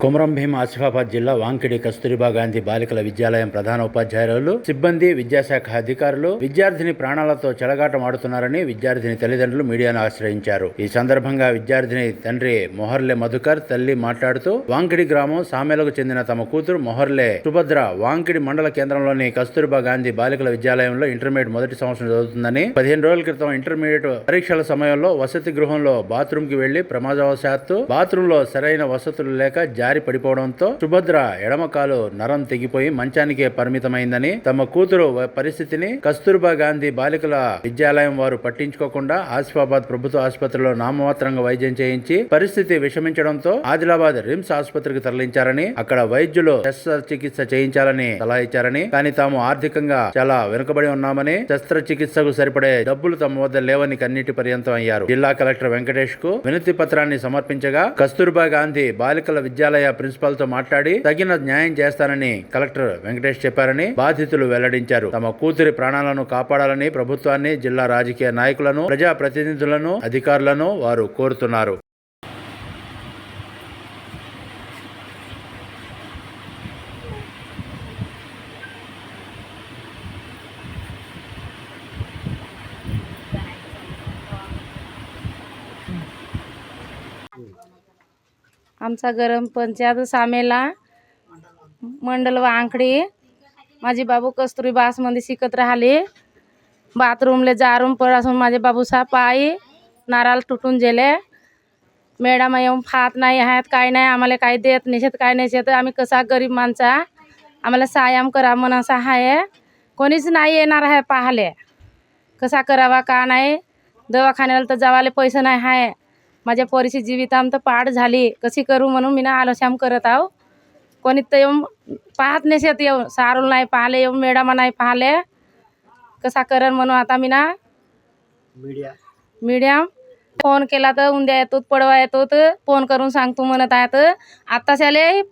కొమరం భీం ఆసిఫాబాద్ జిల్లా వాంకిడి కస్తూరిబా గాంధీ బాలికల విద్యాలయం ప్రధాన ఉపాధ్యాయులు సిబ్బంది విద్యాశాఖ అధికారులు విద్యార్థిని ప్రాణాలతో చెలగాటం ఆడుతున్నారని విద్యార్థిని తల్లిదండ్రులు మీడియాను ఆశ్రయించారు. ఈ సందర్భంగా విద్యార్థిని తండ్రి మొహర్లే మధుకర్ తల్లి మాట్లాడుతూ వాంకిడి గ్రామం సామెలకు చెందిన తమ కూతురు మొహర్లే సుభద్ర వాంకిడి మండల కేంద్రంలోని కస్తూరిబా గాంధీ బాలికల విద్యాలయంలో ఇంటర్మీడియట్ మొదటి సంవత్సరం చదువుతుందని పదిహేను రోజుల క్రితం ఇంటర్మీడియట్ పరీక్షల సమయంలో వసతి గృహంలో బాత్రూమ్కి వెళ్ళి ప్రమాదవశాత్తు బాత్రూమ్లో సరైన వసతులు లేక జారి పడిపోవడంతో సుభద్ర ఎడమకాలు నరం తెగిపోయి మంచానికే పరిమితమైందని తమ కూతురు పరిస్థితిని కస్తూర్బా గాంధీ బాలికల విద్యాలయం వారు పట్టించుకోకుండా ఆసిఫాబాద్ ప్రభుత్వ ఆసుపత్రిలో నామమాత్రంగా వైద్యం చేయించి పరిస్థితి విషమించడంతో ఆదిలాబాద్ రిమ్స్ ఆసుపత్రికి తరలించారని అక్కడ వైద్యులు శస్త్రచికిత్స చేయించాలని సలహా ఇచ్చారని కానీ తాము ఆర్థికంగా చాలా వెనుకబడి ఉన్నామని శస్త్రచికిత్సకు సరిపడే డబ్బులు తమ వద్ద లేవని కన్నీటి పర్యంతం అయ్యారు. జిల్లా కలెక్టర్ వెంకటేష్కు వినతి పత్రాన్ని సమర్పించగా కస్తూర్బా గాంధీ బాలికల విద్యాలయం ప్రిన్సిపాల్తో మాట్లాడి తగిన న్యాయం చేస్తానని కలెక్టర్ వెంకటేష్ చెప్పారని బాధితులు వెల్లడించారు. తమ కూతురి ప్రాణాలను కాపాడాలని ప్రభుత్వాన్ని జిల్లా రాజకీయ నాయకులను ప్రజా ప్రతినిధులను అధికారులను వారు కోరుతున్నారు. आमचा गरम पंचायत सामेला मंडल वांकडी माझे बाबू कस्तुरी बासमध्ये शिकत राहिले. बाथरूमले जारून पडासून माझे बाबू पायी आई नाराल तुटून गेले. मॅडम येऊन फात नाही आहेत काय नाही आम्हाला काही देत नसेत काय नसेत आम्ही कसा गरीब माणसा आम्हाला सायाम करा म्हणून असा आहे कोणीच नाही येणार आहे पाहले कसा करावा का नाही? दवाखान्याला तर जावाले पैसे नाही आहे माझ्या पोरीची जीविताम तर पाड झाली. कशी करू म्हणून मी ना आलोश्याम करत आहो. कोणी तर येऊन पाहत नसेत येऊन. सारून नाही पाहिले येऊन मॅडम नाही पाहिले. कसा करण म्हणून आता मी ना मीडिया. मीडियम फोन केला तर उद्या येतो पडवा येतो तर फोन करून सांगतो म्हणत आहे तर आत्ताच्याले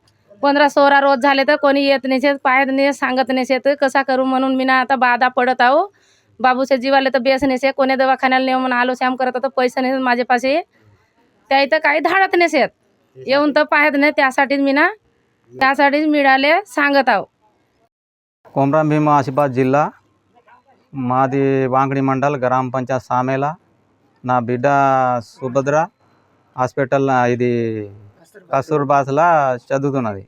पंधरा सोळा रोज झाले तर कोणी येत नसेत पाहत नाही सांगत नसेत कसा करू म्हणून मी ना आता बाधा पडत आहो. बाबूच्या जीवाला तर बेस नसे कोण्या दवाखान्याला नेऊ म्हणून आलो श्याम करत तर पैसे नसेत माझ्यापाशी त्या इथं काही धाडत नसेत येऊन तर पाहत नाही त्यासाठीच मी ना त्यासाठीच मिळाले सांगत आहो కొమరం భీమ ఆసిఫాబాద్ జిల్లా మాది వాంకడి మండల్ గ్రామ పంచాయత్ సామేల నా బిడ్డ సుభద్ర హాస్పిటల్ ఇది కస్తూర్బాస్లా చదువుతున్నది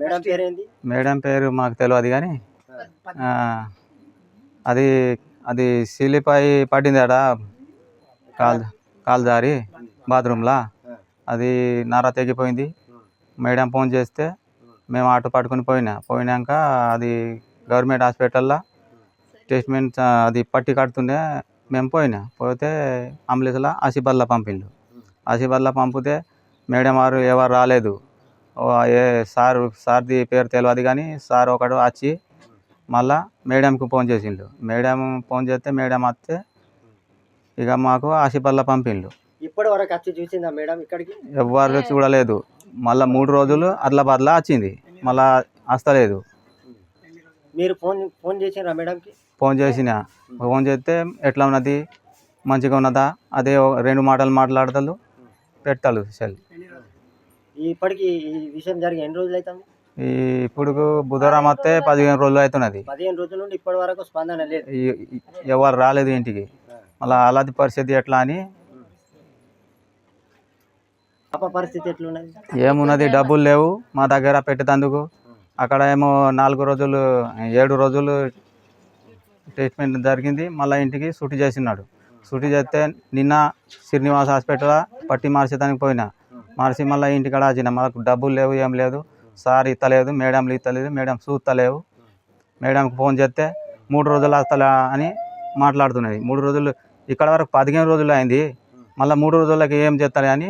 మేడం పేరేంది మేడం పేరు మాకు తెలియదు కానీ ఆ, అది అది సిలిపై పడింది ఆడ కాల్ కాలు జారి బాత్రూంలో అది నర తెగిపోయింది. మేడం ఫోన్ చేస్తే మేము ఆటో పట్టుకొని పోయినా. పోయినాక అది గవర్నమెంట్ హాస్పిటల్లో ట్రీట్మెంట్ అది పట్టి కడుతుండే మేము పోయినా. పోతే అంబులెన్స్లో ఆసిఫాద్లో పంపిండు. ఆసిఫాద్లో పంపితే మేడం వారు ఎవరు రాలేదు. ఏ సార్ సార్ది పేరు తెలియదు కానీ సార్ ఒకడు వచ్చి మళ్ళా మేడంకి ఫోన్ చేసిండు. మేడం ఫోన్ చేస్తే మేడం వస్తే ఇక మాకు ఆసిఫాద్లో పంపిండు. ఇప్పటి వరకు వచ్చి చూసిందా మేడం ఇక్కడికి? ఎవ్వరు చూడలేదు. మళ్ళీ మూడు రోజులు అదిలాబాద్లో వచ్చింది మళ్ళా వస్తలేదు. మీరు ఫోన్ ఫోన్ చేసిండ్రా మేడంకి? ఫోన్ చేసిన. ఫోన్ చేస్తే ఎట్లా ఉన్నది? మంచిగా ఉన్నదా? అదే ఓ- రెండు మాటలు మాట్లాడతారు పెట్టాలి సెల్. ఇప్పటికి ఈ విషయం జరిగి ఎన్ని రోజులు అవుతుంది ఈ ఇప్పుడు బుధవారం వస్తే పదిహేను రోజులు అవుతున్నది పదిహేను రోజుల నుండి ఇప్పటి వరకు స్పందన లేదు. ఈ- ఈ- ఎవరు రాలేదు ఇంటికి. మళ్ళీ అలాంటి పరిస్థితి ఎట్లా అని పాప పరిస్థితి ఎట్లున్నది? ఏమున్నది డబ్బులు లేవు. మా దగ్గర పెట్టేటందుకు. అక్కడ ఏమో నాలుగు రోజులు ఏడు రోజులు ట్రీట్మెంట్ జరిగింది. మళ్ళీ ఇంటికి సుటి చేసినాడు. సుటి చేస్తే నిన్న శ్రీనివాస్ హాస్పిటల్ పట్టి మార్చేదానికి పోయినా. మార్చి మళ్ళీ ఇంటికాడ వచ్చిన మాకు డబ్బులు లేవు ఏం లేదు. సార్ ఇస్తలేదు మేడంలు ఇస్తలేదు మేడం చూస్తలేవు మేడంకి ఫోన్ చేస్తే మూడు రోజులు వస్తలే అని మాట్లాడుతున్నది మూడు రోజులు ఇక్కడ వరకు పదిహేను రోజులు అయింది. మళ్ళీ మూడు రోజులకి ఏం చేస్తారు అని